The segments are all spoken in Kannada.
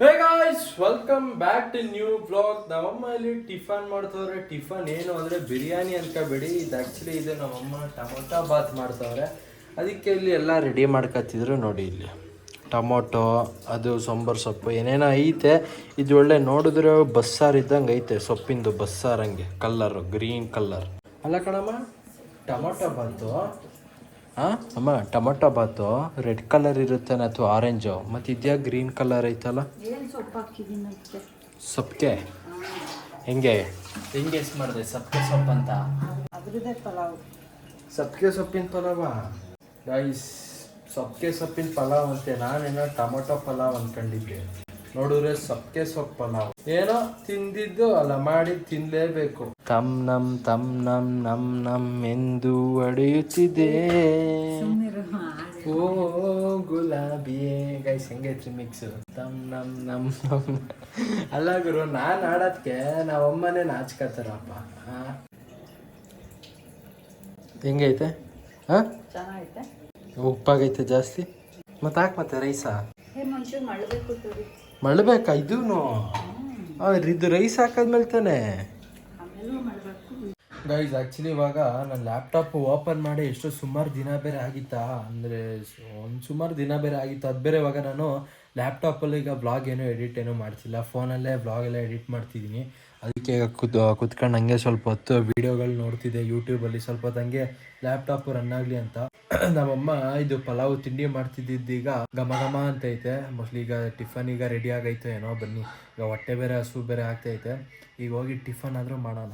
Hey guys welcome back to new blog ನಮ್ಮಮ್ಮ ಇಲ್ಲಿ ಟಿಫನ್ ಮಾಡ್ತವ್ರೆ. ಟಿಫನ್ ಏನು ಅಂದರೆ ಬಿರಿಯಾನಿ ಅನ್ಕೋಬೇಡಿ. ಇದು ಆ್ಯಕ್ಚುಲಿ ಇದು ನಮ್ಮಮ್ಮ ಟೊಮೊಟೊ ಬಾತ್ ಮಾಡ್ತವ್ರೆ. ಅದಕ್ಕೆ ಇಲ್ಲಿ ಎಲ್ಲ ರೆಡಿ ಮಾಡ್ಕೊತಿದ್ರು ನೋಡಿ ಇಲ್ಲಿ. ಟೊಮೊಟೊ, ಅದು ಸಾಂಬಾರು ಸೊಪ್ಪು, ಏನೇನೋ ಐತೆ. ಇದು ಒಳ್ಳೆ ನೋಡಿದ್ರೆ ಬಸ್ಸಾರು ಇದ್ದಂಗೆ ಐತೆ. ಸೊಪ್ಪಿಂದು ಬಸ್ಸಾರು ಹಂಗೆ ಕಲ್ಲರು ಗ್ರೀನ್ ಕಲ್ಲರ್ ಅಲ್ಲ ಕಣಮ್ಮ, ಟೊಮೊಟೊ ಬಾತು. ಅಮ್ಮ ಟೊಮೊಟೊ ಬಾತು ರೆಡ್ ಕಲರ್ ಇರುತ್ತೆ ಅಥವಾ ಆರೆಂಜು? ಮತ್ತು ಇದ್ಯಾ ಗ್ರೀನ್ ಕಲರ್ ಐತಲ್ಲ? ಸೊಪ್ಪಿಗೆ? ಹೆಂಗೆ? ಹೆಂಗೆ ಎಷ್ಟು ಮಾಡಿದೆ ಸಪ್ಕೆ ಸೊಪ್ಪು ಅಂತ? ಸಪ್ಗೆ ಸೊಪ್ಪಿನ ಪಲಾವ? ಗೈಸ್ ಸೊಪ್ಪಿಗೆ ಸೊಪ್ಪಿನ ಪಲಾವ್ ಅಂತೆ. ನಾನೇನೋ ಟೊಮೊಟೊ ಪಲಾವ್ ಅನ್ಕೊಂಡಿದ್ದೆ. ನೋಡಿದ್ರೆ ಸಪ್ಕೆ ಸೊಪ್ಪ ನಾವು. ಏನೋ ತಿಂದಿದ್ದು ಅಲ್ಲ ಮಾಡಿ ತಿನ್ಲೇಬೇಕು. ತಮ್ ನಮ್ ತಮ್ ನಮ್ ನಮ್ ನಮ್ ಎಂದು ಒಡೆಯುತ್ತಿದೆ ಓ ಗುಲಾಬಿ ಗೈಸ್ ಹೆಂಗೈತ್ರಿ ಮಿಕ್ಸ್ ತಮ್ ನಮ್ ನಮ್ ನಮ್. ಅಲ್ಲ ಗುರು ನಾನ್ ಆಡೋದಕ್ಕೆ ನಾವಮ್ಮನೇ ನಾಚ್ಕತ್ತಾರಪ್ಪ. ಹಾ ಹೆಂಗೈತೆ? ಹಾ ಉಪ್ಪಾಗೈತೆ ಜಾಸ್ತಿ. ಮತ್ತೆ ಹಾಕ್ ಮತ್ತೆ ರೈಸಾ ಮಳ್ಬೇಕಾ? ಇದೂನು? ಇದು ರೈಸ್ ಹಾಕಾದ್ಮೇಲೆ ತಾನೆ? ಗೈಸ್ ಆ್ಯಕ್ಚುಲಿ ಇವಾಗ ನನ್ನ ಲ್ಯಾಪ್ಟಾಪ್ ಓಪನ್ ಮಾಡಿ ಎಷ್ಟೋ ಸುಮಾರು ದಿನ ಬೇರೆ ಆಗಿತ್ತಾ? ಅಂದರೆ ಒಂದು ಸುಮಾರು ದಿನ ಬೇರೆ ಆಗಿತ್ತು. ಅದು ಬೇರೆ ಇವಾಗ ನಾನು ಲ್ಯಾಪ್ಟಾಪಲ್ಲಿ ಈಗ ಬ್ಲಾಗ್ ಏನೂ ಎಡಿಟ್ ಏನೂ ಮಾಡ್ತಿಲ್ಲ. ಫೋನಲ್ಲೇ ಬ್ಲಾಗ್ ಎಲ್ಲ ಎಡಿಟ್ ಮಾಡ್ತಿದ್ದೀನಿ ಅದಕ್ಕೆ ಈಗ ಕುತ್, ಕುತ್ಕೊಂಡು ಹಂಗೆ ಸ್ವಲ್ಪ ಹೊತ್ತು ವೀಡಿಯೋಗಳು ನೋಡ್ತಿದ್ದೆ. ಯೂಟ್ಯೂಬಲ್ಲಿ ಸ್ವಲ್ಪ ಹೊತ್ತು ಹಂಗೆ ಲ್ಯಾಪ್ಟಾಪು ರನ್ ಆಗಲಿ ಅಂತ. ನಮ್ಮಮ್ಮ ಇದು ಪಲಾವ್ ತಿಂಡಿ ಮಾಡ್ತಿದ್ದಿದ್ದೀಗ ಘಮ ಘಮ ಅಂತ ಐತೆ ಮೋಸ್ಟ್ಲಿ ಈಗ ಟಿಫನ್ ಈಗ ರೆಡಿ ಆಗೈತೆ ಏನೋ ಬನ್ನಿ. ಈಗ ಹೊಟ್ಟೆ ಬೇರೆ ಹಸು ಬೇರೆ ಆಗ್ತೈತೆ. ಈಗ ಹೋಗಿ ಟಿಫನ್ ಆದರೂ ಮಾಡೋಣ.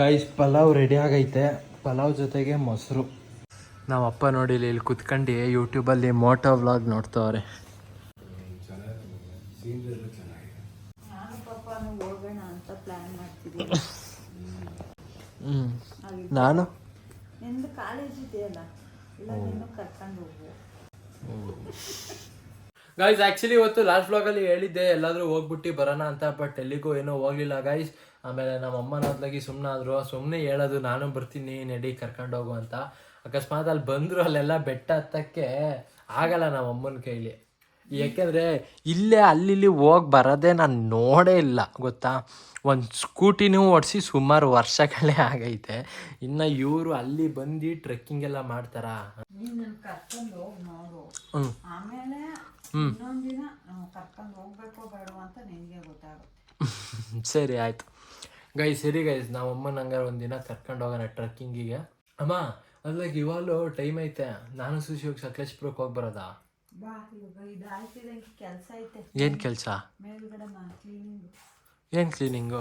ಗಾಯ್ಸ್ ಪಲಾವ್ ರೆಡಿ ಆಗೈತೆ. ಪಲಾವ್ ಜೊತೆಗೆ ಮೊಸರು. ನಾವು ಅಪ್ಪ ನೋಡಿ ಇಲ್ಲಿ ಕುತ್ಕೊಂಡು ಯೂಟ್ಯೂಬಲ್ಲಿ ಮೋಟೋ ವ್ಲಾಗ್ ನೋಡ್ತಾವ್ರೆ. ನಾನು? ಕಾಲೇಜ್ ಇದೆಯಲ್ಲ? ಕರ್ಕೊಂಡು ಹೋಗು ಗೈಸ್ ಆ್ಯಕ್ಚುಲಿ ಇವತ್ತು ಲಾಸ್ಟ್ ವ್ಲಾಗಲ್ಲಿ ಹೇಳಿದ್ದೆ ಎಲ್ಲಾದರೂ ಹೋಗ್ಬಿಟ್ಟು ಬರೋಣ ಅಂತ ಬಟ್ ಎಲ್ಲಿಗೂ ಏನೂ ಹೋಗಲಿಲ್ಲ ಗೈಸ್ ಆಮೇಲೆ ನಮ್ಮ ಅಮ್ಮನಾದ್ಲಾಗಿ ಸುಮ್ಮನೆ ಆದರು. ಸುಮ್ಮನೆ ಹೇಳೋದು ನಾನು ಬರ್ತೀನಿ ನಡಿ ಕರ್ಕೊಂಡು ಹೋಗು ಅಂತ. ಅಕಸ್ಮಾತ್ ಅಲ್ಲಿ ಬಂದರು ಅಲ್ಲೆಲ್ಲ ಬೆಟ್ಟ ಹತ್ತಕ್ಕೆ ಆಗಲ್ಲ ನಮ್ಮ ಅಮ್ಮನ ಕೈಲಿ. ಯಾಕೆಂದರೆ ಇಲ್ಲೇ ಅಲ್ಲಿ ಹೋಗಿ ಬರೋದೇ ನಾನು ನೋಡೇ ಇಲ್ಲ ಗೊತ್ತಾ? ಒಂದು ಸ್ಕೂಟಿನೂ ಓಡಿಸಿ ಸುಮಾರು ವರ್ಷಗಳೇ ಆಗೈತೆ. ಇನ್ನು ಇವರು ಅಲ್ಲಿ ಬಂದು ಟ್ರೆಕ್ಕಿಂಗ್ ಎಲ್ಲ ಮಾಡ್ತಾರಾ? ಹ್ಞೂ ಹ್ಞೂ ಸರಿ ಆಯ್ತು. ಗೈಸ್ ಸರಿ ಗೈಸ್ ನಾವು ಅಮ್ಮನ ಒಂದು ಒಂದಿನ ಕರ್ಕೊಂಡು ಹೋಗೋಣ ಟ್ರೆಕ್ಕಿಂಗಿಗೆ ಅಮ್ಮ ಅದ್ಲಾಗ ಇವಾಗಲೂ ಟೈಮ್ ಐತೆ. ನಾನು ಸುಶಿ ಹೋಗಿ ಸಕಲೇಶ್ಪುರಕ್ಕೆ ಹೋಗಿ ಬರೋದಾ? ಏನು ಕೆಲಸ? ಏನು ಕ್ಲೀನಿಂಗು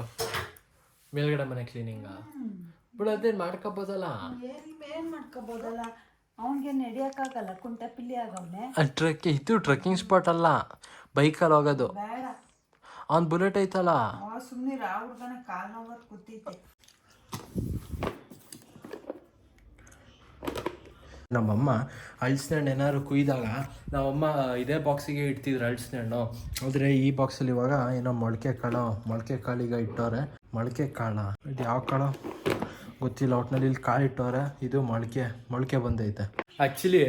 ಮೇಲ್ಗಡೆ ಮನೆ ಕ್ಲೀನಿಂಗಾ ಬಿಡು ಅದೇನು ಮಾಡ್ಕೋಬೋದಲ್ಲ? ಮಾಡ್ಕೋಬೋದಲ್ಲ? ಅವನಿಗೆ ನಡೆಯೋಕ್ಕಾಗಲ್ಲ ಕುಂಟೆ ಪಿಲ್ಲಿ ಆಗವನೆ. ಟ್ರೆಕ್ ಇದು ಟ್ರಕ್ಕಿಂಗ್ ಸ್ಪಾಟ್ ಅಲ್ಲ. ಬೈಕಲ್ಲಿ ಹೋಗೋದು. ಅವ್ನು ಬುಲೆಟ್ ಐತಲ್ಲ? ಸುಮ್ಮನೆ ಹುಡ್ಗನ ಕಾಲು ನೋವತ್ತು ಕೂತೈತೆ. ನಮ್ಮಮ್ಮ ಹಣ್ಣು ಏನಾದ್ರು ಕುಯ್ದಾಗ ನಮ್ಮಮ್ಮ ಇದೇ ಬಾಕ್ಸಿಗೆ ಇಡ್ತಿದ್ರು ಹಣ್ಣು ಆದರೆ ಈ ಬಾಕ್ಸಲ್ಲಿ ಇವಾಗ ಏನೋ ಮೊಳಕೆ ಕಾಳು, ಮೊಳಕೆ ಕಾಳಿಗೆ ಇಟ್ಟವ್ರೆ. ಮೊಳಕೆ ಕಾಳ. ಇದು ಯಾವ ಕಾಳು? ಗೊತ್ತಿಲ್ಲ, ಒಟ್ನಲ್ಲಿ ಇಲ್ಲಿ ಕಾಳು ಇಟ್ಟವ್ರೆ. ಇದು ಮೊಳಕೆ ಮೊಳಕೆ ಬಂದೈತೆ. ಆ್ಯಕ್ಚುಲಿ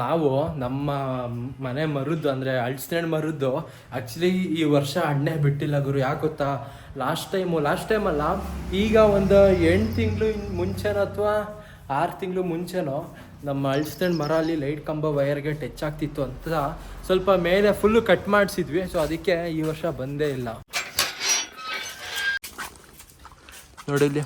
ನಾವು ನಮ್ಮ ಮನೆ ಮರದ್ದು, ಅಂದರೆ ಹಣ್ಣು ಮರದ್ದು ಆ್ಯಕ್ಚುಲಿ ಈ ವರ್ಷ ಹಣ್ಣೆ ಬಿಟ್ಟಿಲ್ಲ ಗುರು. ಯಾಕೆ ಗೊತ್ತಾ? ಲಾಸ್ಟ್ ಟೈಮು ಲಾಸ್ಟ್ ಟೈಮ್ ಅಲ್ಲ, ಈಗ ಒಂದು ಎಂಟು ತಿಂಗಳು ಮುಂಚೆನೋ ಅಥವಾ ಆರು ತಿಂಗಳು ಮುಂಚೆನೋ ನಮ್ಮ ಅಳ್ಸ್ಟೆಂಡ್ ಮರ ಅಲ್ಲಿ ಲೈಟ್ ಕಂಬ ವಯರ್ಗೆ ಟಚ್ ಆಗ್ತಿತ್ತು ಅಂತ ಸ್ವಲ್ಪ ಮೇಲೆ ಫುಲ್ಲು ಕಟ್ ಮಾಡಿಸಿದ್ವಿ. ಸೊ ಅದಕ್ಕೆ ಈ ವರ್ಷ ಬಂದೇ ಇಲ್ಲ. ನೋಡಿಲ್ಲಿ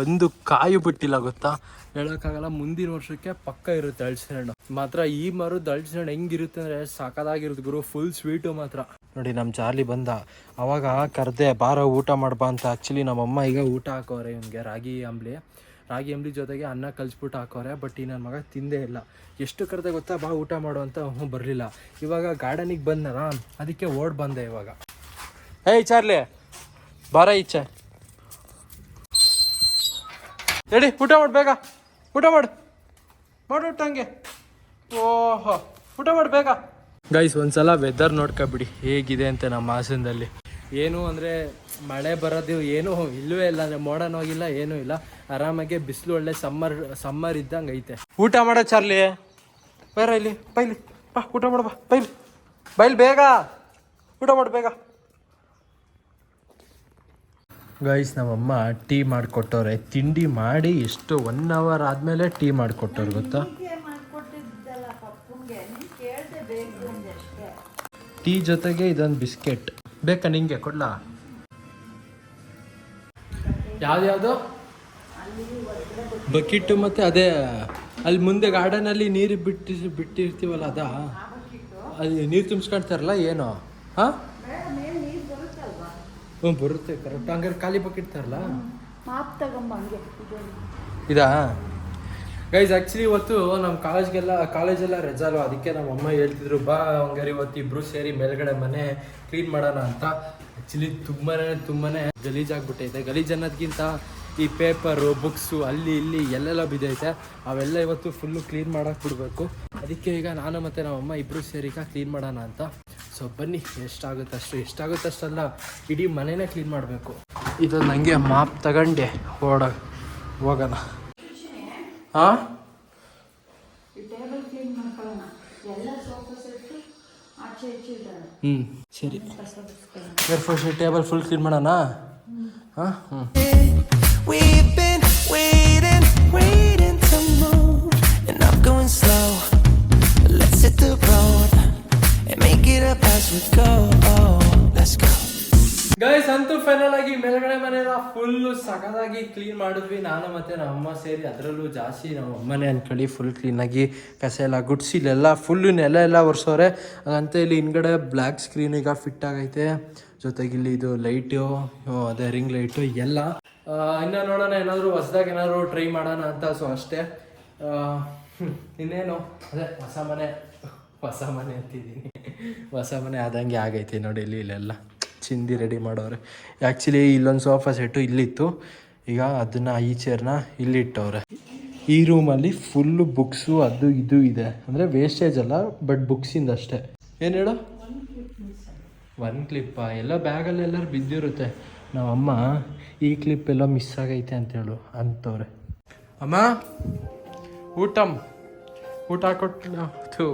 ಒಂದು ಕಾಯಿ ಬಿಟ್ಟಿಲ್ಲ ಗೊತ್ತಾ? ಹೇಳೋಕ್ಕಾಗಲ್ಲ ಮುಂದಿನ ವರ್ಷಕ್ಕೆ ಪಕ್ಕ ಇರುತ್ತೆ ಅಳ್ಸಿನ ಹಣ್ಣು ಮಾತ್ರ ಈ ಮರದ ಅಳ್ಸಿನ ಹಣ್ಣು ಹೆಂಗಿರುತ್ತೆ ಅಂದರೆ ಸಾಕಾಗಿರುತ್ತೆ ಗುರು ಫುಲ್ ಸ್ವೀಟು ಮಾತ್ರ. ನೋಡಿ ನಮ್ಮ ಚಾರ್ಲಿ ಬಂದ. ಅವಾಗ ಕರೆದೆ ಬಾರ ಊಟ ಮಾಡ್ಬಾ ಅಂತ. ಆ್ಯಕ್ಚುಲಿ ನಮ್ಮಮ್ಮ ಈಗ ಊಟ ಹಾಕೋರೆ ಇವನಿಗೆ ರಾಗಿ ಅಂಬ್ಲಿ ರಾಗಿ ಅಂಬ್ಲಿ ಜೊತೆಗೆ ಅನ್ನ ಕಲಿಸ್ಬಿಟ್ಟು ಹಾಕೋರೆ ಬಟ್ ಈ ನನ್ನ ಮಗ ತಿಂದೇ ಇಲ್ಲ. ಎಷ್ಟು ಕರೆದೆ ಗೊತ್ತಾ? ಬಾ ಊಟ ಮಾಡು ಅಂತ ಹ್ಞೂ ಬರಲಿಲ್ಲ. ಇವಾಗ ಗಾರ್ಡನಿಗೆ ಬಂದನ ಅದಕ್ಕೆ ಓಡ್ ಬಂದೆ ಇವಾಗ. ಏಯ್ ಚಾರ್ಲಿ ಬಾರ ಇಚ್ಛೆ ಹೇಳಿ ಊಟ ಮಾಡು ಬೇಗ. ಊಟ ಮಾಡು. ಮಾಡು ಊಟ ಹಂಗೆ. ಓಹೋ ಊಟ ಮಾಡು ಬೇಗ. ಗೈಸ್ ಒಂದ್ಸಲ ವೆದರ್ ನೋಡ್ಕೊಬಿಡಿ ಹೇಗಿದೆ ಅಂತ ನಮ್ಮ ಹಾಸನದಲ್ಲಿ. ಏನು ಅಂದರೆ ಮಳೆ ಬರೋದು ಏನೂ ಇಲ್ಲವೇ ಇಲ್ಲ ಅಂದರೆ ಮೋಡನ್ ಹೋಗಿಲ್ಲ ಏನೂ ಇಲ್ಲ. ಆರಾಮಾಗಿ ಬಿಸಿಲು ಒಳ್ಳೆ ಸಮ್ಮರ್ ಸಮ್ಮರ್ ಇದ್ದಂಗೆ ಐತೆ. ಊಟ ಮಾಡೋ ಚಾರ್ಲಿ. ಬೇರೆ ಇಲ್ಲಿ ಬೈಲಿ. ಬಾ ಊಟ ಮಾಡು ಬಾ ಬೈಲಿ. ಬೈಲಿ ಬೇಗ. ಊಟ ಮಾಡು ಬೇಗ. ಗೈಸ್ ನಮ್ಮಮ್ಮ ಟೀ ಮಾಡಿಕೊಟ್ಟವ್ರೆ. ತಿಂಡಿ ಮಾಡಿ ಎಷ್ಟು ಒನ್ ಅವರ್ ಆದಮೇಲೆ ಟೀ ಮಾಡಿಕೊಟ್ಟವ್ರು ಗೊತ್ತಾ? ಟೀ ಜೊತೆಗೆ ಇದೊಂದು ಬಿಸ್ಕೆಟ್. ಬೇಕಾ ನಿಂಗೆ? ಕೊಡ್ಲಾ? ಯಾವ್ದ್ಯಾವುದು ಬಕೆಟ್ಟು ಮತ್ತೆ ಅದೇ ಅಲ್ಲಿ ಮುಂದೆ ಗಾರ್ಡನಲ್ಲಿ ನೀರು ಬಿಟ್ಟಿ ಬಿಟ್ಟಿರ್ತೀವಲ್ಲ ಅದಾ? ಅಲ್ಲಿ ನೀರು ತುಂಬಿಸ್ಕೊಳ್ತಾರಲ್ಲ ಏನು? ಹಾಂ? ಹ್ಞೂ ಬರುತ್ತೆ ಕರೆಕ್ಟ್ ಹಂಗಾರೆ ಖಾಲಿ ಬಕೆಟ್ ತರಲ್ಲ ಇದಾ. ಗೈಸ್ ಆ್ಯಕ್ಚುಲಿ ಇವತ್ತು ನಮ್ಮ ಕಾಲೇಜ್ಗೆಲ್ಲ ಕಾಲೇಜೆಲ್ಲ ರಜಾಲು ಅದಕ್ಕೆ ನಮ್ಮ ಅಮ್ಮ ಹೇಳ್ತಿದ್ರು ಬಾ ಹಂಗಾರೆ ಇವತ್ತು ಇಬ್ಬರು ಸೇರಿ ಮೇಲ್ಗಡೆ ಮನೆ ಕ್ಲೀನ್ ಮಾಡೋಣ ಅಂತ. ಆ್ಯಕ್ಚುಲಿ ತುಂಬಾ ತುಂಬಾ ಗಲೀಜಾಗ್ಬಿಟ್ಟೈತೆ. ಗಲೀಜು ಅನ್ನೋದಕ್ಕಿಂತ ಈ ಪೇಪರು ಬುಕ್ಸು ಅಲ್ಲಿ ಇಲ್ಲಿ ಎಲ್ಲೆಲ್ಲ ಬಿದ್ದೈತೆ. ಅವೆಲ್ಲ ಇವತ್ತು ಫುಲ್ಲು ಕ್ಲೀನ್ ಮಾಡೋಕೆ ಬಿಡಬೇಕು. ಅದಕ್ಕೆ ಈಗ ನಾನು ಮತ್ತು ನಮ್ಮ ಅಮ್ಮ ಇಬ್ಬರು ಸೇರಿಕ ಕ್ಲೀನ್ ಮಾಡೋಣ ಅಂತ. ಸೊ ಬನ್ನಿ ಎಷ್ಟಾಗುತ್ತೆ ಅಷ್ಟು. ಎಷ್ಟಾಗುತ್ತೆ ಅಷ್ಟಲ್ಲ ಇಡೀ ಮನೆನೇ ಕ್ಲೀನ್ ಮಾಡಬೇಕು. ಇದು ನನಗೆ ಮಾಪ್ ತಗೊಂಡೆ. ಓಡ ಹೋಗೋಣ. ಹಾಂ ಹ್ಞೂ ಸರಿ. ಫಸ್ಟ್ ಟೇಬಲ್ ಫುಲ್ ಕ್ಲೀನ್ ಮಾಡೋಣ? ಹಾಂ ಹ್ಞೂ ಗೈಸ್ ಅಂತೂ ಫೈನಲ್ ಆಗಿ ಮೇಲ್ಗಡೆ ಮನೆಯ ಫುಲ್ಲು ಸಖತ್ತಾಗಿ ಕ್ಲೀನ್ ಮಾಡಿದ್ವಿ. ನಾನು ಮತ್ತೆ ನಮ್ಮ ಅಮ್ಮ ಸೇರಿ ಅದರಲ್ಲೂ ಜಾಸ್ತಿ ನಮ್ಮ ಅಮ್ಮನೇ ಅನ್ಕೊಳ್ಳಿ ಫುಲ್ ಕ್ಲೀನಾಗಿ ಕಸ ಎಲ್ಲ ಗುಡ್ಸಿ ಇಲ್ಲೆಲ್ಲ ಫುಲ್ಲು ನೆಲ ಎಲ್ಲ ಒರೆಸೋರೆ. ಹಾಗಂತ ಇಲ್ಲಿ ಹಿಂದ್ಗಡೆ ಬ್ಲ್ಯಾಕ್ ಸ್ಕ್ರೀನ್ ಈಗ ಫಿಟ್ ಆಗೈತೆ. ಜೊತೆಗೆ ಇಲ್ಲಿ ಇದು ಲೈಟು ಅದೇ ರಿಂಗ್ ಲೈಟು ಎಲ್ಲ. ಇನ್ನು ನೋಡೋಣ ಏನಾದರೂ ಹೊಸ್ದಾಗಿ ಏನಾದರೂ ಟ್ರೈ ಮಾಡೋಣ ಅಂತ ಸೊ ಅಷ್ಟೇ. ಇನ್ನೇನು? ಅದೇ ಹೊಸ ಮನೆ. ಹೊಸ ಮನೆ ಅಂತಿದ್ದೀನಿ. ಹೊಸ ಮನೆ ಆದಂಗೆ ಆಗೈತೆ ನೋಡಿ ಇಲ್ಲಿ ಇಲ್ಲೆಲ್ಲ. ಚಿಂದಿ ರೆಡಿ ಮಾಡೋರೆ ಆ್ಯಕ್ಚುಲಿ ಇಲ್ಲೊಂದು ಸೋಫಾ ಸೆಟ್ಟು ಇಲ್ಲಿತ್ತು. ಈಗ ಅದನ್ನು ಈ ಚೇರ್ನ ಇಲ್ಲಿಟ್ಟವ್ರೆ. ಈ ರೂಮಲ್ಲಿ ಫುಲ್ಲು ಬುಕ್ಸು ಅದು ಇದು ಇದೆ. ಅಂದರೆ ವೇಸ್ಟೇಜ್ ಅಲ್ಲ ಬಟ್ ಬುಕ್ಸಿಂದ ಅಷ್ಟೇ. ಏನು ಹೇಳು? ಒನ್ ಕ್ಲಿಪ್ಪ ಎಲ್ಲ ಬ್ಯಾಗಲ್ಲಿ ಎಲ್ಲರೂ ಬಿದ್ದಿರುತ್ತೆ. ನಮ್ಮಮ್ಮ ಈ ಕ್ಲಿಪ್ ಎಲ್ಲ ಮಿಸ್ ಆಗೈತೆ ಅಂತೇಳು ಅಂತವ್ರೆ. ಅಮ್ಮ ಊಟಮ್ ಊಟ ಕೊಟ್ಟು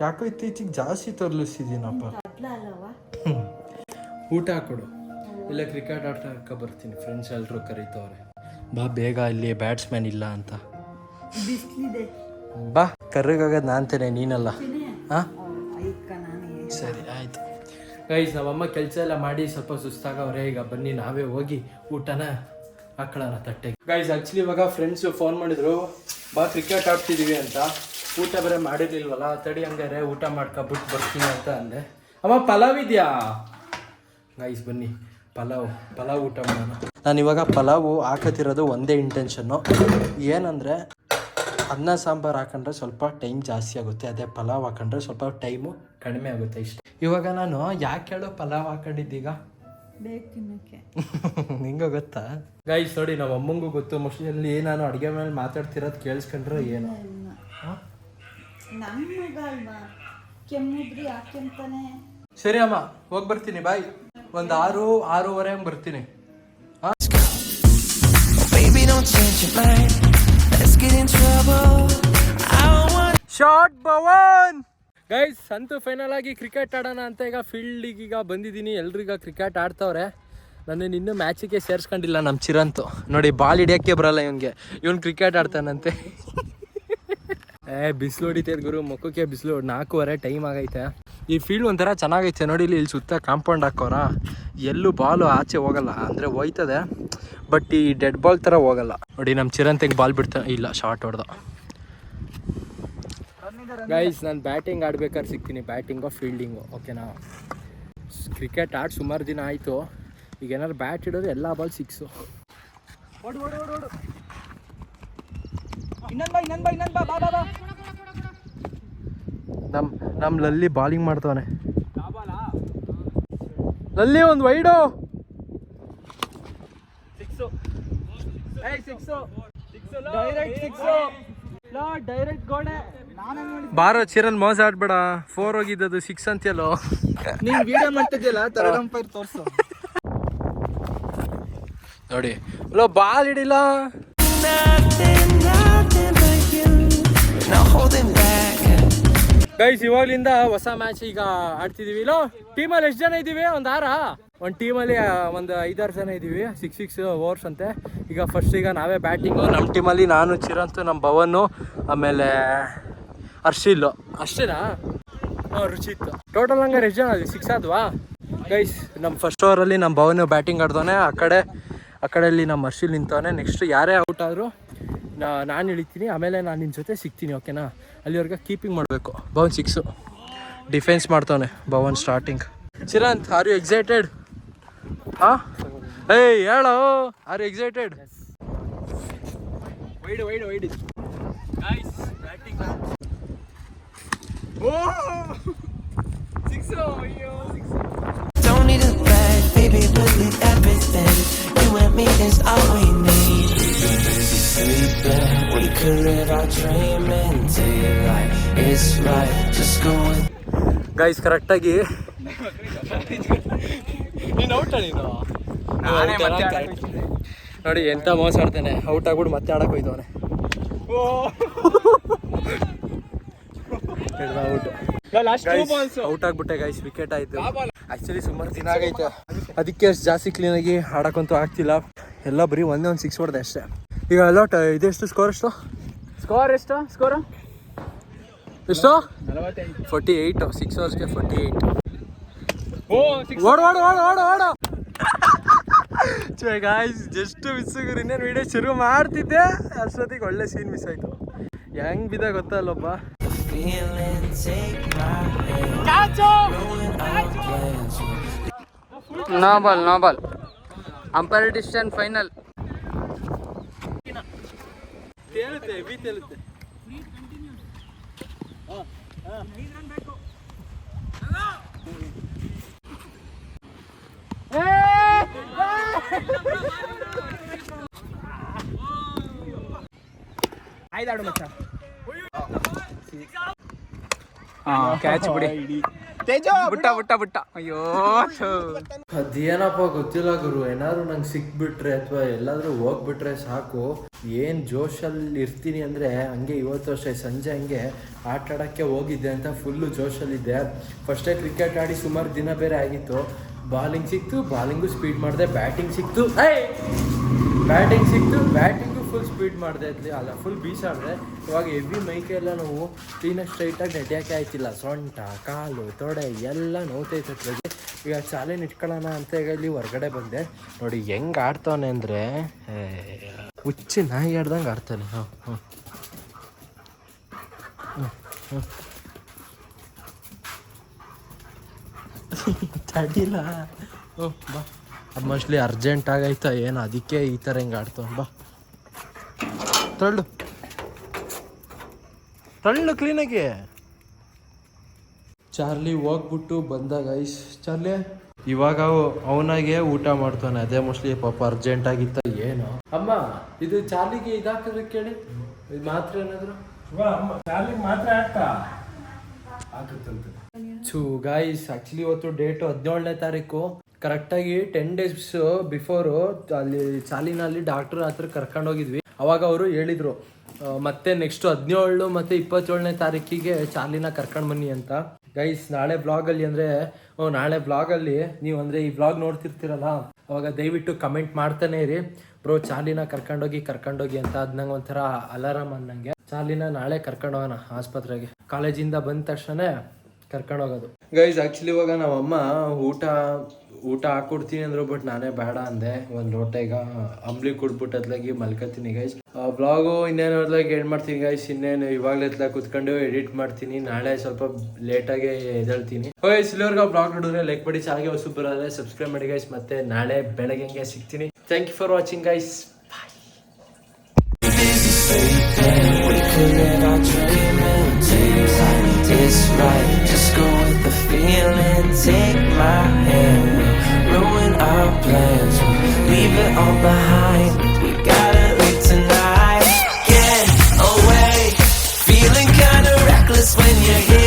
ಯಾಕೋ ಇತ್ತೀಚಿಗೆ ಜಾಸ್ತಿ ತರ್ಲಿಸಿದ್ದೀನಪ್ಪ. ಊಟ ಕೊಡು. ಇಲ್ಲ ಕ್ರಿಕೆಟ್ ಆಟ ಬರ್ತೀನಿ. ಫ್ರೆಂಡ್ಸ್ ಎಲ್ಲರೂ ಕರೀತವ್ರೆ. ಬಾ ಬೇಗ ಇಲ್ಲಿ ಬ್ಯಾಟ್ಸ್ಮನ್ ಇಲ್ಲ ಅಂತ. ಬಾ ಬಾ ನಾನು ನಾನ್ತೇನೆ ನೀನಲ್ಲ. ಹಾಂ ಸರಿ ಆಯ್ತು. ಗೈಸ್ ನಮ್ಮಮ್ಮ ಕೆಲಸ ಎಲ್ಲ ಮಾಡಿ ಸ್ವಲ್ಪ ಸುಸ್ತಾಗ ಸುಸ್ತಾಗವ್ರೆ. ಈಗ ಬನ್ನಿ, ನಾವೇ ಹೋಗಿ ಊಟನ ಹಾಕೊಳ್ಳೋಣ ತಟ್ಟೆಗೆ. ಗೈಸ್ ಆ್ಯಕ್ಚುಲಿ ಇವಾಗ ಫ್ರೆಂಡ್ಸು ಫೋನ್ ಮಾಡಿದ್ರು, ಬಾ ಕ್ರಿಕೆಟ್ ಆಡ್ತಿದೀವಿ ಅಂತ. ಊಟ ಬೇರೆ ಮಾಡಿರ್ಲಿಲ್ವಲ್ಲ, ತಡಿ ಹಂಗಾರೆ ಊಟ ಮಾಡ್ಕೊಬಿಟ್ಟು ಬರ್ತೀನಿ ಅಂತ ಅಂದೆ. ಅಮ್ಮ, ಪಲಾವ್ ಇದೆಯಾ? ಗೈಸ್ ಬನ್ನಿ, ಪಲಾವ್ ಪಲಾವ್ ಊಟ ಮಾಡೋಣ. ನಾನು ಇವಾಗ ಪಲಾವು ಹಾಕತಿರೋದು ಒಂದೇ ಇಂಟೆನ್ಷನ್ನು ಏನಂದರೆ ಅನ್ನ ಸಾಂಬಾರು ಹಾಕೊಂಡ್ರೆ ಸ್ವಲ್ಪ ಟೈಮ್ ಜಾಸ್ತಿ ಆಗುತ್ತೆ. ಅದೇ ಪಲಾವ್ ಹಾಕೊಂಡ್ರೆ ಸ್ವಲ್ಪ ಟೈಮು ಕಡಿಮೆ ಆಗುತ್ತೆ ಇಷ್ಟ. ಇವಾಗ ನಾನು ಯಾಕೆ ಹೇಳೋ ಪಲಾವ್ ಹಾಕೊಂಡಿದ್ದೀಗ? ನಿಂಗೂ ತಿನ್ನಕ್ಕೆ. ನಿಂಗೆ ಗೊತ್ತಾ? ಗೈಸ್ ನೋಡಿ ನಮ್ಮ ಅಮ್ಮಂಗೂ ಗೊತ್ತು. ಮೋಸ್ಟ್ಲಿ ನಾನು ಅಡುಗೆ ಮೇಲೆ ಮಾತಾಡ್ತಿರೋದು ಕೇಳಿಸ್ಕೊಂಡ್ರೆ ಏನು? ಸರಿ ಅಮ್ಮ ಹೋಗಿ ಬರ್ತೀನಿ ಬಾಯ್ ಒಂದು ಆರು ಆರೂವರೆ ಹಂಗೆ ಬರ್ತೀನಿ. ಶಾರ್ಟ್ ಭವನ್ ಗೈಸ್ ಅಂತೂ ಫೈನಲ್ ಆಗಿ ಕ್ರಿಕೆಟ್ ಆಡೋಣ ಅಂತ ಈಗ ಫೀಲ್ಡಿಗೆ ಈಗ ಬಂದಿದ್ದೀನಿ. ಎಲ್ರಿಗ ಕ್ರಿಕೆಟ್ ಆಡ್ತವ್ರೆ. ನಾನು ಇನ್ನೂ ಮ್ಯಾಚಿಗೆ ಸೇರಿಸ್ಕೊಂಡಿಲ್ಲ ನಮ್ಮ ಚಿರಂತು. ನೋಡಿ ಬಾಲ್ ಹಿಡಿಯೋಕ್ಕೆ ಬರಲ್ಲ ಇವನಿಗೆ. ಇವನು ಕ್ರಿಕೆಟ್ ಆಡ್ತಾನಂತೆ. ಏ ಬಿಸಿಲು ಹೊಡಿತೈತೆ ಗುರು. ಮುಖಕ್ಕೆ ಬಿಸಿಲು ನಾಲ್ಕೂವರೆ ಟೈಮ್ ಆಗೈತೆ. ಈ ಫೀಲ್ಡ್ ಒಂಥರ ಚೆನ್ನಾಗೈತೆ. ನೋಡಿ ಇಲ್ಲಿ ಇಲ್ಲಿ ಸುತ್ತ ಕಾಂಪೌಂಡ್ ಹಾಕೋರ. ಎಲ್ಲೂ ಬಾಲು ಆಚೆ ಹೋಗಲ್ಲ ಅಂದರೆ ಹೋಯ್ತದೆ. ಬಟ್ ಈ ಡೆಡ್ ಬಾಲ್ ಥರ ಹೋಗಲ್ಲ. ನೋಡಿ ನಮ್ಮ ಚಿರಂತೆಗೆ ಬಾಲ್ ಬಿಡ್ತಾ ಇಲ್ಲ ಶಾರ್ಟ್ ಹೊಡೆದ. ಗೈಸ್ ನಾನು ಬ್ಯಾಟಿಂಗ್ ಆಡ್ಬೇಕಾದ್ರೆ ಸಿಗ್ತೀನಿ. ಬ್ಯಾಟಿಂಗು ಫೀಲ್ಡಿಂಗು ಓಕೆನಾ ಕ್ರಿಕೆಟ್ ಆಡಿ ಸುಮಾರು ದಿನ ಆಯಿತು. ಈಗ ಏನಾದ್ರು ಬ್ಯಾಟ್ ಇಡೋದು ಎಲ್ಲ ಬಾಲ್ ಸಿಕ್ಸು ನಮ್ಮ ನಮ್ಮ ಲಲ್ಲಿ ಬಾಲಿಂಗ್ ಮಾಡ್ತಾನೆ ಲಲ್ಲಿ ಒಂದು ವೈಡು ಬಾರೋ ಚಿರನ್ ಮೋಸ ಆಡ್ಬೇಡ. ಫೋರ್ ಹೋಗಿದ್ದದು ಸಿಕ್ಸ್ ಅಂತೀಯಲ್ಲೋ. ನೀನ್ ವಿಡಿಯೋ ಮಾಡ್ತಿದ್ಯಲ್ಲ ಥರ್ಡ್ ಅಂಪೈರ್ ತೋರ್ಸು. ನೋಡಿ. ಅಲೋ ಬಾಲ್ ಹಿಡಿಲ್ಲ ಗೈಸ್ ಇವಾಗ್ಲಿಂದ ಹೊಸ ಮ್ಯಾಚ್ ಈಗ ಆಡ್ತಿದೀವಿ. ಇಲ್ಲೋ ಟೀಮಲ್ಲಿ ಎಷ್ಟು ಜನ ಇದೀವಿ? ಒಂದು ಆರ? ಒಂದು ಟೀಮಲ್ಲಿ ಒಂದು ಐದಾರು ಜನ ಇದ್ದೀವಿ ಸಿಕ್ಸ್ ಸಿಕ್ಸ್ ಓವರ್ಸ್ ಅಂತೆ. ಈಗ ಫಸ್ಟ್ ಈಗ ನಾವೇ ಬ್ಯಾಟಿಂಗು ನಮ್ಮ ಟೀಮಲ್ಲಿ ನಾನು ಚಿರಂತು ನಮ್ಮ ಭವನು ಆಮೇಲೆ ಹರ್ಷಿಲ್ಲು ಅಷ್ಟೇನಾ ಹಾಂ ರುಚಿತ್. ಟೋಟಲ್ ಹಂಗಾರೆ ಎಷ್ಟು ಜನ ಅಲ್ಲಿ ಸಿಕ್ಸ್ ಆದ್ವಾ? ಗೈಸ್ ನಮ್ಮ ಫಸ್ಟ್ ಓವರಲ್ಲಿ ನಮ್ಮ ಭವನು ಬ್ಯಾಟಿಂಗ್ ಆಡ್ದವನೆ. ಆ ಕಡೆ ಆ ಕಡೆಯಲ್ಲಿ ನಮ್ಮ ಹರ್ಷಿಲ್ ನಿಂತವನೆ. ನೆಕ್ಸ್ಟ್ ಯಾರೇ ಔಟ್ ಆದರೂ ನಾನು ಇಳಿತೀನಿ ಆಮೇಲೆ ನಾನು ನಿನ್ನ ಜೊತೆ ಸಿಗ್ತೀನಿ ಓಕೆನಾ ಅಲ್ಲಿವರೆಗೆ ಕೀಪಿಂಗ್ ಮಾಡಬೇಕು. ಭವನ್ ಸಿಕ್ಸು ಡಿಫೆನ್ಸ್ ಮಾಡ್ತಾನೆ Bhavan starting Chiranth are you excited ಹಾಂ? ಏಯ್ ಹೇಳೋ are you excited wide wide wide. Six batting O! Six ಅಯ್ಯೋ six sleeping. We could live our dream in guys correct ಆಗಿ. ನೋಡಿ ಎಂತ ಮೋಸ ಆಡ್ತೇನೆ. ಔಟ್ ಆಗ್ಬಿಡು ಮತ್ತೆ ಆಡಕ್ ಓಹ್ ಅವನೇ ಔಟ್ ಆಗ್ಬಿಟ್ಟೆ ಗೈಸ್ ವಿಕೆಟ್ ಆಯ್ತು. ಆಕ್ಚುಲಿ ಸುಮಾರು ದಿನ ಆಗೈತು. ಅದಕ್ಕೆ ಜಾಸ್ತಿ ಕ್ಲೀನ್ ಆಗಿ ಆಡಕ್ಕಂತೂ ಆಗ್ತಿಲ್ಲ. ಎಲ್ಲ ಬರೀ ಒಂದೇ ಒಂದು ಸಿಕ್ಸ್ ಹೊಡೆದೆ ಅಷ್ಟೇ. ಈಗ ಅಲೌಟ್ ಇದೆಷ್ಟು ಸ್ಕೋರ್ ಎಷ್ಟು ಸ್ಕೋರ್ ಎಷ್ಟು? ಸ್ಕೋರ್ ಎಷ್ಟು? ಫೋರ್ಟಿ ಏಯ್ಟ್ ಸಿಕ್ಸ್ ಅವರ್ಸ್ಗೆ ಫೋರ್ಟಿ ಏಯ್ಟ್ ಓ ಓಡು ಓಡು ಓಡು ಓಡು ಓಡು. ಗಾಯ್ಸ್ ಜಸ್ಟ್ ಮಿಸ್ ಇನ್ನೇನು ವಿಡಿಯೋ ಶುರು ಮಾಡ್ತಿದ್ದೆ. ಅಷ್ಟೊತ್ತಿಗೆ ಒಳ್ಳೆ ಸೀನ್ ಮಿಸ್ ಆಯ್ತು. ಹೆಂಗ್ ಬಿದ್ದ ಗೊತ್ತಲ್ಲೊಬ್ಬ no ball Take my hand. Ruin our plans. No ball no ball umpire decision final ತೇಲುತ್ತೆ ಬಿ ತೇಲುತ್ತೆ. ಮಚ್ಚ. ಕ್ಯಾಚ್ ಬಿಡಿ. ಬುಟ್ಟ ಬುಟ್ಟ ಬುಟ್ಟ. ಅಯ್ಯೋ. ಅದೇನಪ್ಪ ಗೊತ್ತಿಲ್ಲ ಗುರು ಏನಾದ್ರು ನಂಗೆ ಸಿಕ್ಬಿಟ್ರೆ ಅಥವಾ ಎಲ್ಲಾದ್ರೂ ಹೋಗ್ಬಿಟ್ರೆ ಸಾಕು. ಏನ್ ಜೋಶಲ್ಲಿ ಇರ್ತೀನಿ ಅಂದರೆ ಹಂಗೆ ಇವತ್ತು ಅಷ್ಟೇ, ಸಂಜೆ ಹಂಗೆ ಆಟ ಆಡಕ್ಕೆ ಹೋಗಿದ್ದೆ ಅಂತ ಫುಲ್ಲು ಜೋಶಲ್ಲಿದ್ದೆ. ಫಸ್ಟೇ ಕ್ರಿಕೆಟ್ ಆಡಿ ಸುಮಾರು ದಿನ ಬೇರೆ ಆಗಿತ್ತು. ಬಾಲಿಂಗ್ ಸಿಕ್ತು ಬಾಲಿಂಗು ಸ್ಪೀಡ್ ಮಾಡಿದೆ ಬ್ಯಾಟಿಂಗ್ ಸಿಕ್ತು. ಬ್ಯಾಟಿಂಗ್ ಸಿಕ್ತು ಬ್ಯಾಟಿಂಗು ಫುಲ್ ಸ್ಪೀಡ್ ಮಾಡಿದೆ ಅಲ್ಲ. ಫುಲ್ ಬೀಸಾಡಿದೆ. ಇವಾಗ ಹೆವಿ ಮೈಕೆಲ್ಲ ನೋವು ಕ್ಲೀನಾಗಿ ಸ್ಟ್ರೈಟಾಗಿ ನಡೆಯೋಕ್ಕೆ ಆಯ್ತಿಲ್ಲ. ಸೊಂಟ, ಕಾಲು, ತೊಡೆ ಎಲ್ಲ ನೋತೈತೆ. ಈಗ ಚಾಲೆನ್ ಇಟ್ಕೊಳ್ಳೋಣ ಅಂತ ಈಗ ಇಲ್ಲಿ ಹೊರಗಡೆ ಬಂದೆ. ನೋಡಿ ಹೆಂಗೆ ಆಡ್ತಾನೆ ಅಂದರೆ ಹುಚ್ಚಿ ನಾಯಿ ಆಡ್ದಂಗೆ ಆಡ್ತಾನೆ. ಹಾಂ ಹಾಂ. ತಡಿಲ್ಲ ಹ್ಞೂ ಬಾ. ಅದು ಮೋಸ್ಟ್ಲಿ ಅರ್ಜೆಂಟ್ ಆಗೈತ ಏನು ಅದಕ್ಕೆ ಈ ಥರ ಹಿಂಗೆ ಆಡ್ತಾವ ಬಾ. ತಳ್ಳು. ತಳ್ಳು ಕ್ಲೀನಾಗಿ ಚಾರ್ಲಿ ಹೋಗ್ಬಿಟ್ಟು ಬಂದ ಗೈಸ್ ಚಾರ್ಲಿ? ಇವಾಗ ಅವನಾಗೆ ಊಟ ಮಾಡ್ತಾನೆ. ಅದೇ ಮೋಸ್ಟ್ಲಿ ಪಾಪ ಅರ್ಜೆಂಟ್ ಆಗಿತ್ತ. ಏನು? ಅಮ್ಮ ಇದು ಚಾರ್ಲಿಗೆ ಇದಾಕಿದ್ರೆ ಕೇಳಿ. ಇದು ಮಾತ್ರ ಏನಾದ್ರು? ಚು ಗಾಯ್ಸ್ ಆಕ್ಚುಲಿ ಇವತ್ತು ಡೇಟು ಹದಿನೇಳನೇ ತಾರೀಕು. ಕರೆಕ್ಟಾಗಿ ಟೆನ್ ಡೇಸ್ ಬಿಫೋರು ಅಲ್ಲಿ ಚಾಲಿನಲ್ಲಿ ಡಾಕ್ಟರ್ ಹತ್ರ ಕರ್ಕೊಂಡು ಹೋಗಿದ್ವಿ. ಅವಾಗ ಅವರು ಹೇಳಿದ್ರು ಮತ್ತೆ ನೆಕ್ಸ್ಟ್ ಹದಿನೇಳು ಮತ್ತೆ ಇಪ್ಪತ್ತೇಳನೇ ತಾರೀಕಿಗೆ ಚಾಲಿನ ಕರ್ಕೊಂಡು ಬನ್ನಿ ಅಂತ. ಗೈಸ್ ನಾಳೆ ಬ್ಲಾಗಲ್ಲಿ ಅಂದರೆ ನಾಳೆ ಬ್ಲಾಗಲ್ಲಿ ನೀವು ಅಂದರೆ ಈ ಬ್ಲಾಗ್ ನೋಡ್ತಿರ್ತೀರಲ್ಲ, ಅವಾಗ ದಯವಿಟ್ಟು ಕಮೆಂಟ್ ಮಾಡ್ತಾನೆ ಇರಿ. ಬ್ರೋ ಚಾರ್ಲಿನ ಕರ್ಕೊಂಡೋಗಿ ಕರ್ಕೊಂಡೋಗಿ ಅಂತ ಅದ್ ನಂಗೆ ಒಂಥರ ಅಲಾರಾಮ್ ಅನ್ನಂಗೆ. ಚಾರ್ಲಿನ ನಾಳೆ ಕರ್ಕೊಂಡು ಹೋಗೋಣ ಆಸ್ಪತ್ರೆಗೆ. ಕಾಲೇಜಿಂದ ಬಂದ ತಕ್ಷಣ ಕರ್ಕೊಂಡೋಗೋದು. ಗೈಸ್ ಆಕ್ಚುಲಿ ಇವಾಗ ನಮ್ಮಮ್ಮ ಊಟ ಊಟ ಹಾಕೊಡ್ತೀನಿ ಅಂದ್ರು ಬಟ್ ನಾನೇ ಬೇಡ ಅಂದೆ. ಒಂದು ಲೋಟ ಈಗ ಅಂಬ್ಲಿ ಕುಡ್ಬಿಟ್ಟು ಅದ್ಲಾಗಿ ಮಲ್ಕತೀನಿ ಗೈಸ್ ಬ್ಲಾಗು ಇನ್ನೇನು ಅದ್ಲಾಗಿ ಏನ್ ಮಾಡ್ತೀನಿ ಗೈಸ್ ಇನ್ನೇನು ಇವಾಗಲೇ ಎತ್ಲಾಗ ಕುತ್ಕೊಂಡು ಎಡಿಟ್ ಮಾಡ್ತೀನಿ. ನಾಳೆ ಸ್ವಲ್ಪ ಲೇಟಾಗಿ ಎದ್ದೇಳ್ತೀನಿ. ಗೈಸ್ ಇಲ್ಲಿವರೆಗೂ ಬ್ಲಾಗ್ ನೋಡಿದ್ರೆ ಲೈಕ್ ಮಾಡಿ ಚಾನಲ್ಗೆ ಹೊಸ ಬರೋದ್ರೆ ಸಬ್ಸ್ಕ್ರೈಬ್ ಮಾಡಿ ಗೈಸ್ ಮತ್ತೆ ನಾಳೆ ಬೆಳಗ್ಗೆ ಸಿಗ್ತೀನಿ. Thank you for watching guys. It's. Take my hand, our plans. Leave it all behind. We gotta leave tonight. Get away. Feeling kinda reckless when you're here.